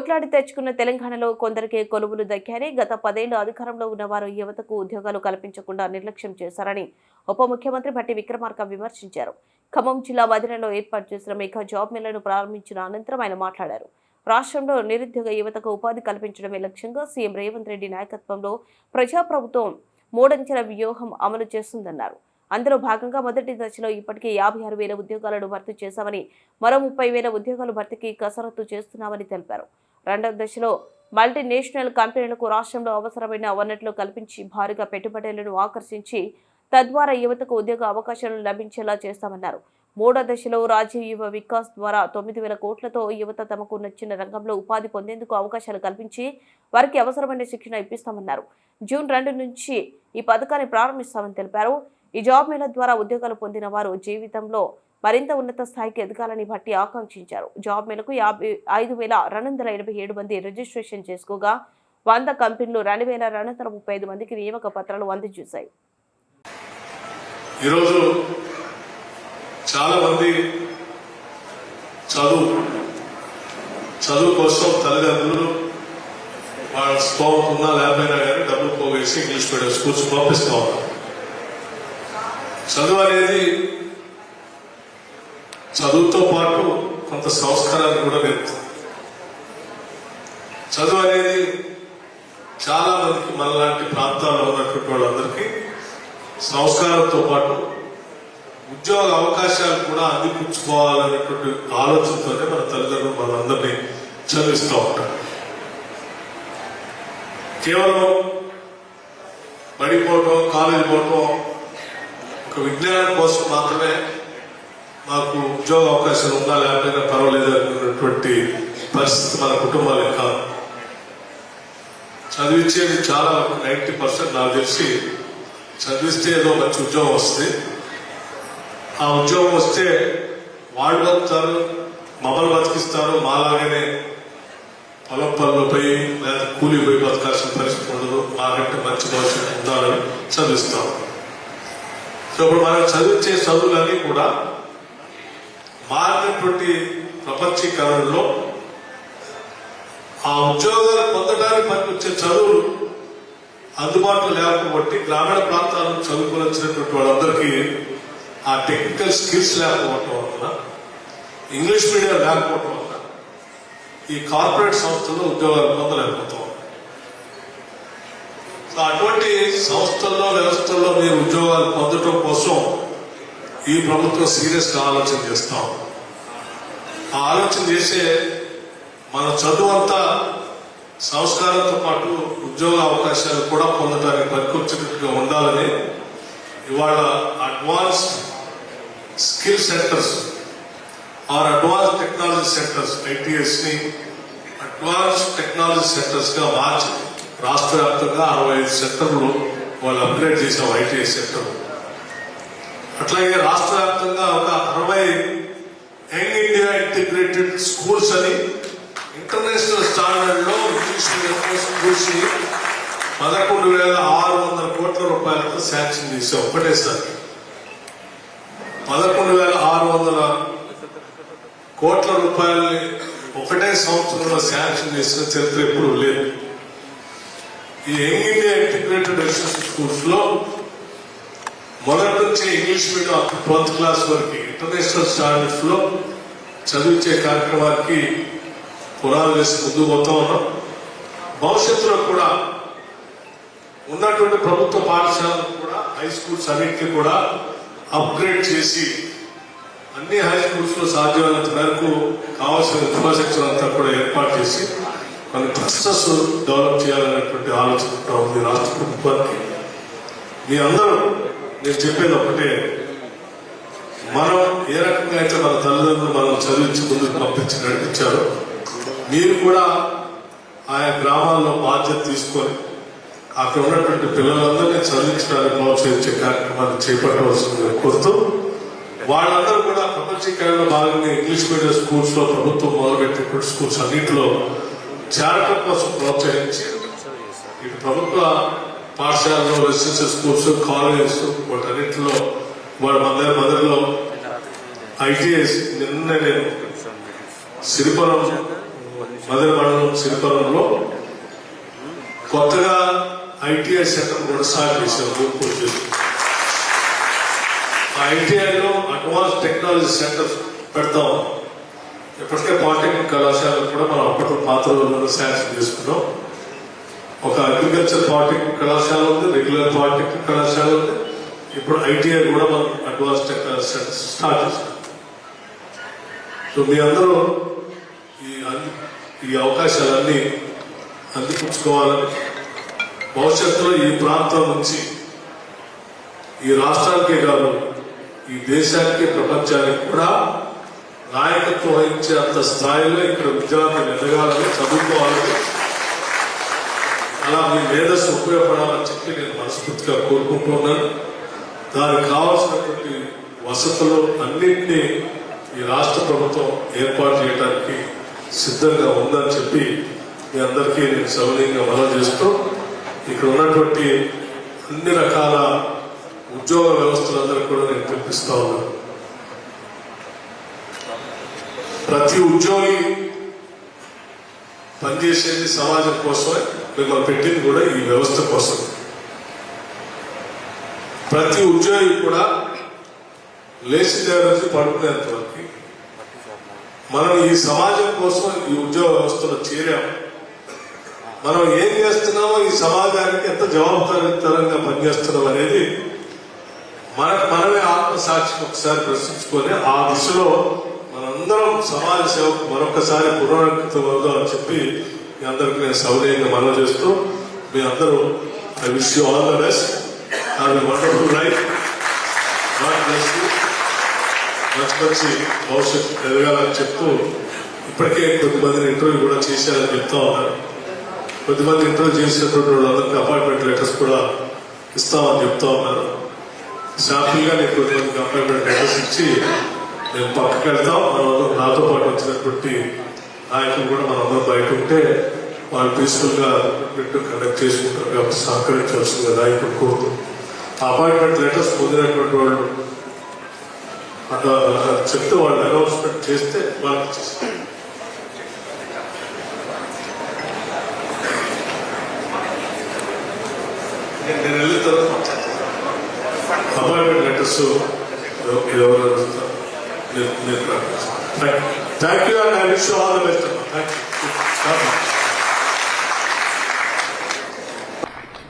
కోట్లాడి తెచ్చుకున్న తెలంగాణలో కొందరికే కొలువులు దక్కాయని గత పదేళ్ళు అధికారంలో ఉన్నవారు యువతకు ఉద్యోగాలు కల్పించకుండా నిర్లక్ష్యం చేశారని ఉప ముఖ్యమంత్రి భట్టి విక్రమార్క విమర్శించారు. ఖమ్మం జిల్లా మదినలో ఏర్పాటు చేసిన మెగా జాబ్ మేళను ప్రారంభించిన అనంతరం ఆయన మాట్లాడారు. రాష్ట్రంలో నిరుద్యోగ యువతకు ఉపాధి కల్పించడమే లక్ష్యంగా సీఎం రేవంత్ రెడ్డి నాయకత్వంలో ప్రజాప్రభుత్వం మూడంచెల వ్యూహం అమలు చేస్తుందన్నారు. అందులో భాగంగా మొదటి దశలో ఇప్పటికే యాభై ఆరు వేల ఉద్యోగాలను భర్తీ చేశామని మరో ముప్పై వేల ఉద్యోగాలు భర్తీకి కసరత్తు చేస్తున్నామని తెలిపారు. రెండవ దశలో మల్టీనేషనల్ కంపెనీలకు రాష్ట్రంలో అవసరమైన వనరులు కల్పించి భారీగా పెట్టుబడులను ఆకర్షించి తద్వారా యువతకు ఉద్యోగ అవకాశాలు లభించేలా చేస్తామన్నారు. మూడో దశలో రాజీవ్ యువ వికాస్ ద్వారా తొమ్మిది వేల కోట్లతో యువత తమకు నచ్చిన రంగంలో ఉపాధి పొందేందుకు అవకాశాలు కల్పించి వారికి అవసరమైన శిక్షణ ఇప్పిస్తామన్నారు. జూన్ రెండు నుంచి ఈ పథకాన్ని ప్రారంభిస్తామని తెలిపారు. ఈ జాబ్ మేళ ద్వారా ఉద్యోగాలు పొందిన వారు జీవితంలో మరింత ఉన్నత స్థాయికి ఎదగాలని బట్టి ఆకాంక్షించారు. జాబ్ మేళకు యాభై ఐదు వేల రెండు వందల ఎనభై ఏడు మంది రిజిస్ట్రేషన్ చేసుకోగా వంద కంపెనీలు రెండు వేల రెండు వందల ముప్పై ఐదు మందికి నియామక పత్రాలు అందజేశాయి. ఈరోజు చాలా మంది చదువు చదువు కోసం తల్లిదండ్రులు వాళ్ళ స్తోమత ఉన్నా లేకపోయినా కానీ డబ్బులు పోగేసి ఇంగ్లీష్ మీడియం స్కూల్స్ పంపిస్తూ ఉన్నారు. చదువు అనేది చదువుతో పాటు కొంత సంస్కారాన్ని కూడా నేర్పుతుంది. చదువు అనేది చాలా మందికి మనలాంటి ప్రాంతాల్లో ఉన్నటువంటి వాళ్ళందరికీ సంస్కారంతో పాటు ఉద్యోగ అవకాశాలు కూడా అందిపుచ్చుకోవాలనేటువంటి ఆలోచనతోనే మన తల్లిదండ్రులు మనందరినీ చదివిస్తూ ఉంటారు. కేవలం పడిపోవటం కాలేజీ పోవటం ఒక విజ్ఞానం కోసం మాత్రమే మాకు ఉద్యోగ అవకాశాలు ఉందా లేకపోయినా పర్వాలేదు అనుకున్నటువంటి పరిస్థితి మన కుటుంబాలు కాదు. చదివించేది చాలా నైంటీ పర్సెంట్ నాకు తెలిసి చదివిస్తే ఏదో మంచి ఉద్యోగం వస్తుంది. ఆ ఉద్యోగం వస్తే వాళ్ళు బతుకుతారు మమ్మల్ని బతికిస్తారు మాలాగానే పొలం పనులు పోయి లేదా కూలి పోయి బతకాల్సిన పరిస్థితి ఉండదు. మాకంటే మంచి భవిష్యత్తు ఉండాలని చదివిస్తాం. సో ఇప్పుడు మనం చదివించే చదువులన్నీ కూడా మారినటువంటి ప్రపంచీకరణలో ఆ ఉద్యోగాలు పొందడానికి పనికొచ్చే చదువులు అందుబాటులో లేకపోబట్టి గ్రామీణ ప్రాంతాలను చదువుకోవాల్సినటువంటి వాళ్ళందరికీ ఆ టెక్నికల్ స్కిల్స్ లేకపోవటం వలన ఇంగ్లీష్ మీడియం లేకపోవటం వలన ఈ కార్పొరేట్ సంస్థల్లో ఉద్యోగాలు పొందలేకపోతాం. సో అటువంటి సంస్థల్లో వ్యవస్థల్లో మీరు ఉద్యోగాలు పొందటం కోసం ఈ ప్రభుత్వం సీరియస్గా ఆలోచన చేస్తాం ఆ ఆలోచన చేసే మన చదువు అంతా సంస్కారంతో పాటు ఉద్యోగ అవకాశాలు కూడా పొందడానికి పనికొచ్చేటట్టుగా ఉండాలని ఇవాళ advance skill centres or advance technology centres ఐటీఎస్ని advance technology సెంటర్స్గా మార్చింది మార్చి రాష్ట్ర వ్యాప్తంగా అరవై ఐదు సెక్టర్లు వాళ్ళు అప్గ్రేడ్ చేసాం ఐటీఐ సెక్టర్. అట్లాగే రాష్ట్ర వ్యాప్తంగా ఒక అరవై యంగ్ ఇండియా ఇంటిగ్రేటెడ్ స్కూల్స్ అని ఇంటర్నేషనల్ స్టాండర్డ్లో ఇంగ్లీష్ మీడియం స్కూల్స్ పదకొండు వేల ఆరు వందల కోట్ల రూపాయలతో శాంక్షన్ చేసాం ఒకటేసారి పదకొండు వేల ఆరు వందల కోట్ల రూపాయలని ఒకటే సంవత్సరంలో శాంక్షన్ చేసిన చరిత్ర ఎప్పుడు లేదు. ఈ యంగ్ ఇండియా ఇంటిగ్రేటెడ్ ఎడ్యుకేషన్ స్కూల్స్లో మొదటి నుంచి ఇంగ్లీష్ మీడియం ట్వెల్త్ క్లాస్ వరకు ఇంటర్నేషనల్ స్టాండర్డ్స్లో చదివించే కార్యక్రమానికి పునాలు వేసి ముందుకు పోతా ఉన్నాం. భవిష్యత్తులో కూడా ఉన్నటువంటి ప్రభుత్వ పాఠశాలను కూడా హై స్కూల్స్ అన్నింటినీ కూడా అప్గ్రేడ్ చేసి అన్ని హై స్కూల్స్లో సాధ్యమైనంత మేరకు కావాల్సిన ఇన్ఫ్రాస్ట్రక్చర్ అంతా కూడా ఏర్పాటు చేసి మన క్లస్టర్స్ డెవలప్ చేయాలనేటువంటి ఆలోచన కూడా ఉంది రాష్ట్ర ప్రభుత్వానికి. మీ అందరూ నేను చెప్పేది ఒకటే మనం ఏ రకంగా అయితే మన తల్లిదండ్రులు మనం చదివించి ముందుకు పంపించి నడిపించారో మీరు కూడా ఆయా గ్రామాల్లో బాధ్యత తీసుకొని అక్కడ ఉన్నటువంటి పిల్లలందరినీ చదివించడానికి ప్రోత్సహించే కార్యక్రమాన్ని చేపట్టవలసిందిగా కోరుతూ వాళ్ళందరూ కూడా ప్రపంచీకరణలో భాగంగా ఇంగ్లీష్ మీడియం స్కూల్స్లో ప్రభుత్వం మొదలుపెట్టినటువంటి స్కూల్స్ అన్నింటిలో చేరటం కోసం ప్రోత్సహించారు. ఇటు ప్రభుత్వ పాఠశాలలో రెసిడెన్షియల్ స్కూల్స్ కాలేజెస్ వాటన్నింటిలో వాళ్ళ మదర్ మదర్లో ఐటీఎస్ నిన్న నేను సిరిపురం మదర్ మండలం సిరిపురంలో కొత్తగా ఐటీఐ సెంటర్ కూడా స్టార్ట్ ఆ ఐటీఐలో అడ్వాన్స్ టెక్నాలజీ సెంటర్ పెడతాం. ఇప్పటికే పాలిటెక్నిక్ కళాశాల కూడా మనం అప్పట్లో పాత రోజుల్లో శాంక్షన్ చేసుకున్నాం ఒక అగ్రికల్చర్ పాలిటెక్నిక్ కళాశాల ఉంది రెగ్యులర్ పాలిటెక్నిక్ కళాశాల ఉంది. ఇప్పుడు ఐటీఐ కూడా మనం అడ్వాన్స్ టెక్నాలజీ స్టార్ట్ చేస్తాం సో మీ అందరూ ఈ ఈ అవకాశాలన్నీ అందిపుచ్చుకోవాలని భవిష్యత్తులో ఈ ప్రాంతం నుంచి ఈ రాష్ట్రానికే కాదు ఈ దేశానికి ప్రపంచానికి కూడా నాయకత్వం వహించే అంత స్థాయిలో ఇక్కడ విద్యార్థులు ఎదగాలని చదువుకోవాలని అలా మీ మేధస్సు ఉపయోగపడాలని చెప్పి నేను మనస్ఫూర్తిగా కోరుకుంటున్నాను. దానికి కావాల్సినటువంటి వసతులు అన్నింటినీ ఈ రాష్ట్ర ప్రభుత్వం ఏర్పాటు చేయడానికి సిద్ధంగా ఉందని చెప్పి మీ అందరికీ నేను సౌనీయంగా మనం చేస్తూ ఇక్కడ ఉన్నటువంటి అన్ని రకాల ఉద్యోగ వ్యవస్థలందరికీ కూడా నేను పిలిపిస్తా ఉన్నాను. ప్రతి ఉద్యోగి పనిచేసేది సమాజం కోసమే మిమ్మల్ని పెట్టింది కూడా ఈ వ్యవస్థ కోసం. ప్రతి ఉద్యోగి కూడా లేచి దగ్గర నుంచి పడుకునేంత వరకు మనం ఈ సమాజం కోసం ఈ ఉద్యోగ వ్యవస్థలో చేరాం. మనం ఏం చేస్తున్నామో ఈ సమాజానికి ఎంత జవాబుదారీతరంగా పనిచేస్తున్నాం అనేది మనకు మనమే ఆత్మసాక్షిని ఒకసారి ప్రశ్నించుకొని ఆ దిశలో అందరం సమాజ సేవకు మరొకసారి పునరంకితం అవుదాం అని చెప్పి మీ అందరికి నేను సౌనీయంగా మనం చేస్తూ మీ అందరూ I wish you all the best. Have a wonderful life God bless మంచి మంచి భవిష్యత్తు ఎదగాలని చెప్తూ ఇప్పటికే కొద్దిమందిని ఇంటర్వ్యూ కూడా చేశారని చెప్తా ఉన్నారు. కొద్దిమంది ఇంటర్వ్యూ చేసినటువంటి వాళ్ళందరికీ అపాయింట్మెంట్ లెటర్స్ కూడా ఇస్తామని చెప్తా ఉన్నారు. శాంపుల్ నేను కొద్దిమందికి అపాయింట్మెంట్ లెటర్స్ ఇచ్చి మేము పక్కకి వెళ్తాం నాతో పాటు వచ్చినటువంటి నాయకులు కూడా మనందరం బయట ఉంటే వాళ్ళు పీస్ఫుల్గా కండక్ట్ చేసుకుంటారు కాబట్టి సహకరించాల్సిందిగా నాయకుడు కోరుతూ. అపాయింట్మెంట్ లెటర్స్ పొందినటువంటి వాళ్ళు అట్లా చెప్తే వాళ్ళు అనౌన్స్మెంట్ చేస్తే వాళ్ళకి ఇచ్చేస్తారు. నేను నేను వెళ్ళిన తర్వాత అపాయింట్మెంట్ లెటర్స్ ఎవరు Thank you and I wish you all the best. Thank you. Thank you.